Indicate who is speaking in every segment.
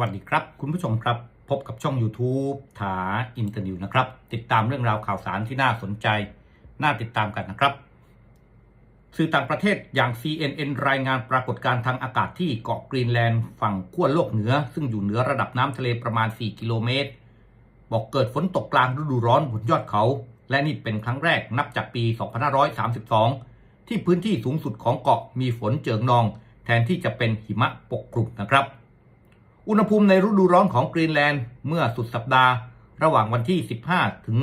Speaker 1: วัสดีครับ คุณผู้ชมครับ พบกับช่อง YouTube ถาอินเตอร์นิวนะครับ ติดตามเรื่องราวข่าวสารที่น่าสนใจ น่าติดตามกันนะครับ สื่อต่างประเทศอย่าง CNN รายงานปรากฏการณ์ทางอากาศที่เกาะกรีนแลนด์ฝั่งขั้วโลกเหนือ ซึ่งอยู่เหนือระดับน้ำทะเลประมาณ 4 กิโลเมตร บอกเกิดฝนตกกลางฤดูร้อนบนยอดเขา และนี่เป็นครั้งแรกนับจากปี 2532 ที่พื้นที่สูงสุดของเกาะมีฝนเจิ่งนอง แทนที่จะเป็นหิมะปกคลุมนะครับ อุณหภูมิในฤดูร้อนของกรีนแลนด์เมื่อสุดสัปดาห์ ระหว่างวันที่ 15 ถึง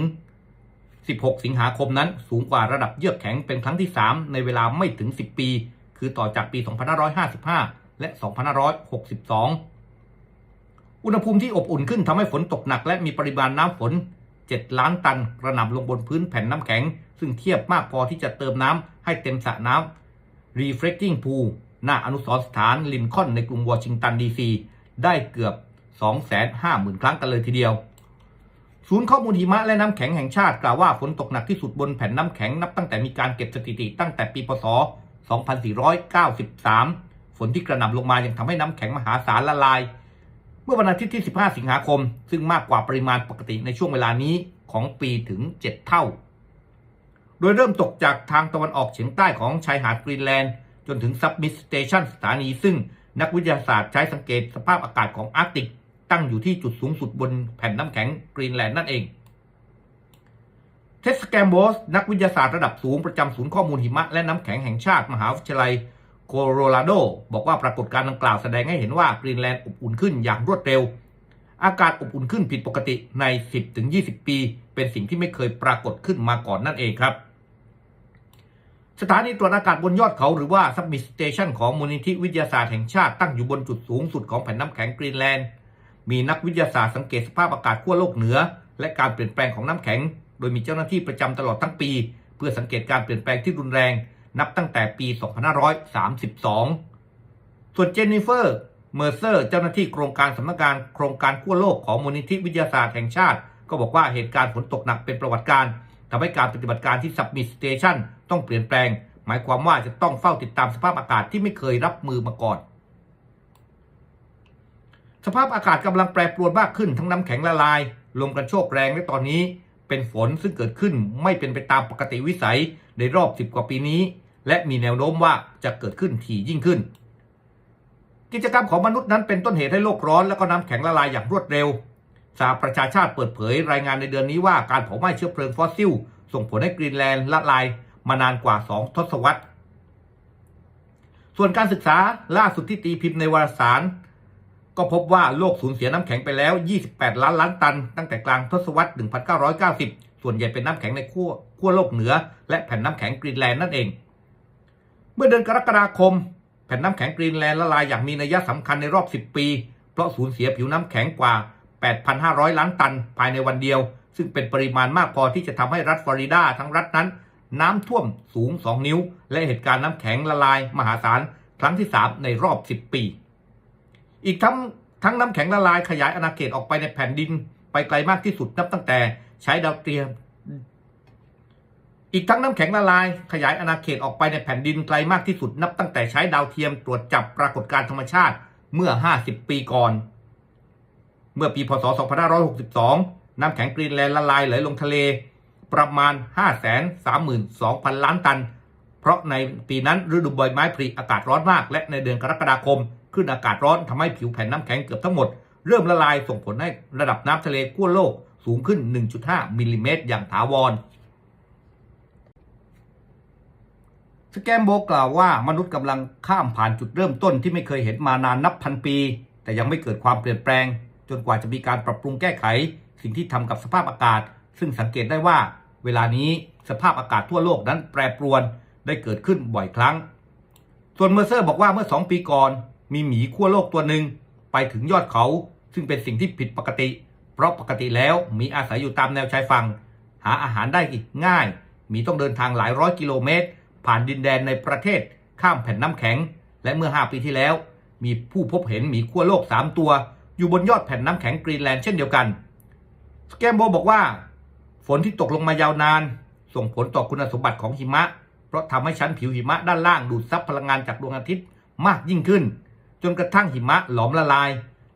Speaker 1: 16 สิงหาคมนั้นสูงกว่าระดับเยือกแข็งเป็นครั้งที่ 3 ในเวลาไม่ถึง 10 ปี คือต่อจากปี 2555 และ 2562 อุณหภูมิที่อบอุ่นขึ้นทำให้ฝนตกหนักและมีปริมาณน้ำฝน 7 ล้านตันกระหน่ำลงบนพื้นแผ่นน้ำแข็ง ซึ่งเทียบมากพอที่จะเติมน้ำให้เต็มสระน้ำ Reflecting Pool หน้าอนุสรณ์สถานลินคอล์นในกรุงวอชิงตันดีซี ได้เกือบ 250,000 ครั้งกันเลยทีเดียว ศูนย์ข้อมูลหิมะและน้ำแข็งแห่งชาติกล่าวว่าฝนตกหนักที่สุดบนแผ่นน้ำแข็งนับตั้งแต่มีการเก็บสถิติตั้งแต่ปีพศ 2493 ฝนที่กระหน่ำลงมายังทำให้น้ำแข็งมหาศาลละลาย เมื่อวันอาทิตย์ที่ 15 สิงหาคม ซึ่งมากกว่าปริมาณปกติในช่วงเวลานี้ของปีถึง 7 เท่า โดยเริ่มตกจากทางตะวันออกเฉียงใต้ของชายหาดกรีนแลนด์จนถึงซับมิสเตชันสถานีซึ่ง นักวิทยาศาสตร์ใช้สังเกตสภาพอากาศของอาร์กติก ตั้งอยู่ที่จุดสูงสุดบนแผ่นน้ำแข็งกรีนแลนด์นั่นเอง เทสแกมโบสนักวิทยาศาสตร์ระดับสูงประจำศูนย์ข้อมูลหิมะและน้ำแข็งแห่งชาติมหาวิทยาลัยโคโลราโด บอกว่าปรากฏการณ์ดังกล่าวแสดงให้เห็นว่ากรีนแลนด์อบอุ่นขึ้นอย่างรวดเร็ว อากาศอบอุ่นขึ้นผิดปกติใน 10-20 ปี เป็นสิ่งที่ไม่เคยปรากฏขึ้นมาก่อนนั่นเองครับ สถานีตรวจอากาศบนยอดเขาหรือว่า Summit Station ของมูลนิธิวิทยาศาสตร์แห่งชาติตั้งอยู่บนจุดสูงสุดของแผ่นน้ำแข็งกรีนแลนด์ มีนักวิทยาศาสตร์สังเกตสภาพอากาศขั้วโลกเหนือ และการเปลี่ยนแปลงของน้ำแข็ง โดยมีเจ้าหน้าที่ประจำตลอดทั้งปี เพื่อสังเกตการเปลี่ยนแปลงที่รุนแรง นับตั้งแต่ปี 2532 ส่วนเจนนิเฟอร์เมอร์เซอร์ เจ้าหน้าที่โครงการสำนักงานโครงการขั้วโลกของมูลนิธิวิทยาศาสตร์แห่งชาติ ก็บอกว่าเหตุการณ์ฝนตกหนักเป็นประวัติการทำให้การปฏิบัติการที่สับมิสเตชัน ต้องเปลี่ยนแปลง หมายความว่าจะต้องเฝ้าติดตามสภาพอากาศที่ไม่เคยรับมือมาก่อน สภาพอากาศกำลังแปรปรวนมากขึ้นทั้งน้ำแข็งละลาย ลมกระโชกแรงและตอนนี้ เป็นฝนซึ่งเกิดขึ้นไม่เป็นไปตามปกติวิสัยในรอบ10กว่าปีนี้ และมีแนวโน้มว่าจะเกิดขึ้นถี่ยิ่งขึ้น กิจกรรมของมนุษย์นั้นเป็นต้นเหตุให้โลกร้อนและก็น้ำแข็งละลายอย่างรวดเร็วสหประชาชาติเปิดเผยรายงานในเดือนนี้ว่าการเผาไหม้เชื้อเพลิงฟอสซิล ส่งผลให้กรีนแลนด์ละลาย มานานกว่า2ทศวรรษ ส่วนการศึกษาล่าสุดที่ตีพิมพ์ในวารสาร ก็พบว่าโลกสูญเสียน้ำแข็งไปแล้ว 28 ล้านล้านตัน ตั้งแต่กลางทศวรรษ 1990 ส่วนใหญ่เป็นน้ำแข็งในขั้วขั้วโลกเหนือ และแผ่นน้ำแข็งกรีนแลนด์นั่นเอง เมื่อเดือนกรกฎาคม แผ่นน้ำแข็งกรีนแลนด์ละลายอย่างมีนัยสำคัญในรอบ 10 ปี เพราะสูญเสียผิวน้ำแข็งกว่า 8,500 ล้านตันภายในวันเดียวซึ่งเป็นปริมาณมากพอที่จะทำให้รัฐฟลอริดาทั้งรัฐนั้น น้ำท่วมสูง 2 นิ้ว และเหตุการณ์น้ำแข็งละลายมหาศาลครั้งที่ 3 ในรอบ 10 ปี อีกทั้งทั้งน้ำแข็งละลายขยายอาณาเขตออกไปในแผ่นดิน ไปไกลมากที่สุดนับตั้งแต่ใช้ดาวเทียมอีกทั้งน้ำแข็งละลาย ขยายอาณาเขตออกไปในแผ่นดินไกลมากที่สุดนับตั้งแต่ใช้ดาวเทียมตรวจจับปรากฏการณ์ธรรมชาติเมื่อ 50 ปีก่อน เมื่อปีพศ 2562 น้ำแข็งกรีนแลนด์ละลายไหลลงทะเล ประมาณ 532,000 ล้านตัน เพราะในปีนั้นฤดูใบไม้ผลิอากาศร้อนมาก และในเดือนกรกฎาคมขึ้นอากาศร้อนทำให้ผิวแผ่นน้ำแข็งเกือบทั้งหมด เริ่มละลายส่งผลให้ระดับน้ำทะเลขั้วโลกสูงขึ้น 1.5มิลลิเมตรอย่างถาวรสแกมโบกล่าวว่ามนุษย์กำลังข้ามผ่านจุดเริ่มต้นที่ไม่เคยเห็นมานานนับพันปี แต่ยังไม่เกิดความเปลี่ยนแปลง จนกว่าจะมีการปรับปรุงแก้ไข สิ่งที่ทำกับสภาพอากาศ ซึ่งสังเกตได้ว่าเวลานี้สภาพอากาศทั่วโลกนั้นแปรปรวนได้เกิดขึ้นบ่อยครั้ง ส่วนเมอร์เซอร์บอกว่าเมื่อ 2 ปีก่อน มีหมีขั้วโลกตัวหนึ่งไปถึงยอดเขา ซึ่งเป็นสิ่งที่ผิดปกติ เพราะปกติแล้วหมีอาศัยอยู่ตามแนวชายฝั่ง หาอาหารได้ง่าย มีต้องเดินทางหลายร้อยกิโลเมตร ผ่านดินแดนในประเทศข้ามแผ่นน้ำแข็ง และเมื่อ 5 ปีที่แล้ว มีผู้พบเห็นหมีขั้วโลก 3 ตัว อยู่บนยอดแผ่นน้ำแข็งกรีนแลนด์เช่นเดียวกันสแกมโบบอกว่า ฝนที่ตกลงมายาวนาน ส่งผลต่อคุณสมบัติของหิมะ เพราะทำให้ชั้นผิวหิมะด้านล่างดูดซับพลังงานจากดวงอาทิตย์มากยิ่งขึ้น จนกระทั่งหิมะหลอมละลาย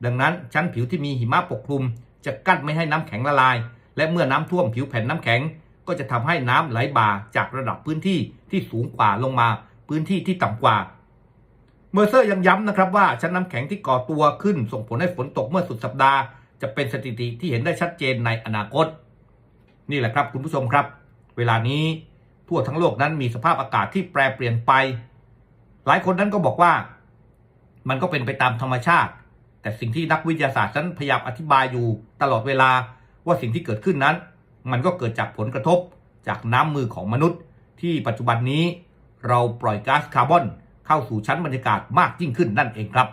Speaker 1: ดังนั้นชั้นผิวที่มีหิมะปกคลุม จะกั้นไม่ให้น้ำแข็งละลาย และเมื่อน้ำท่วมผิวแผ่นน้ำแข็ง ก็จะทำให้น้ำไหลบ่าจากระดับพื้นที่ที่สูงกว่าลงมา พื้นที่ที่ต่ำกว่าเมอร์เซอร์ยังย้ำนะครับว่าชั้นน้ำแข็งที่ก่อตัวขึ้นส่งผลให้ฝนตกเมื่อสุดสัปดาห์ จะเป็นสถิติที่เห็นได้ชัดเจนในอนาคต นี่แหละครับคุณผู้ชมครับ เวลานี้ทั่วทั้งโลกนั้นมีสภาพอากาศที่แปรเปลี่ยนไป หลายคนนั้นก็บอกว่า มันก็เป็นไปตามธรรมชาติ แต่สิ่งที่นักวิทยาศาสตร์นั้นพยายามอธิบายอยู่ตลอดเวลาว่าสิ่งที่เกิดขึ้นนั้น มันก็เกิดจากผลกระทบจากน้ำมือของมนุษย์ ที่ปัจจุบันนี้เราปล่อยก๊าซคาร์บอนเข้าสู่ชั้นบรรยากาศมากยิ่งขึ้นนั่นเองครับ